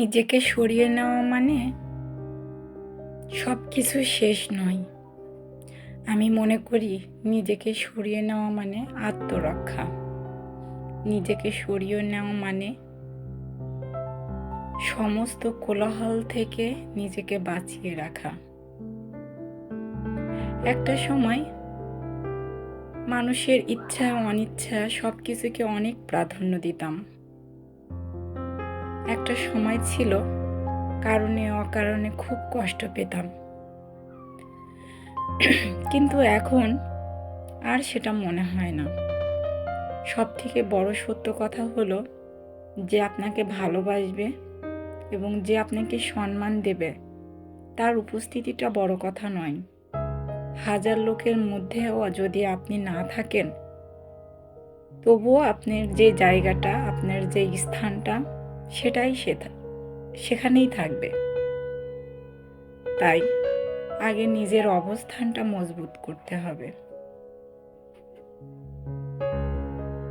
নিজেকে সরিয়ে নেওয়া মানে সব কিছু শেষ নয়। আমি মনে করি নিজেকে সরিয়ে নেওয়া মানে আত্মরক্ষা। নিজেকে সরিয়ে নেওয়া মানে সমস্ত কোলাহল থেকে নিজেকে বাঁচিয়ে রাখা। একটা সময় মানুষের ইচ্ছা, অনিচ্ছা সব কিছুকে অনেক প্রাধান্য দিতাম। একটা সময় ছিল কারণে অকারণে খুব কষ্ট পেতাম। কিন্তু এখন আর সেটা মনে হয় না। সব থেকে বড় সত্য কথা হলো যে আপনাকে ভালোবাসবে এবং যে আপনাকে সম্মান দেবে, তার উপস্থিতিটা বড় কথা নয়। হাজার লোকের মধ্যেও যদি আপনি না থাকেন, তবুও আপনার যে জায়গাটা, আপনার যে স্থানটা সেটাই সে সেখানেই থাকবে। তাই আগে নিজের অবস্থানটা মজবুত করতে হবে।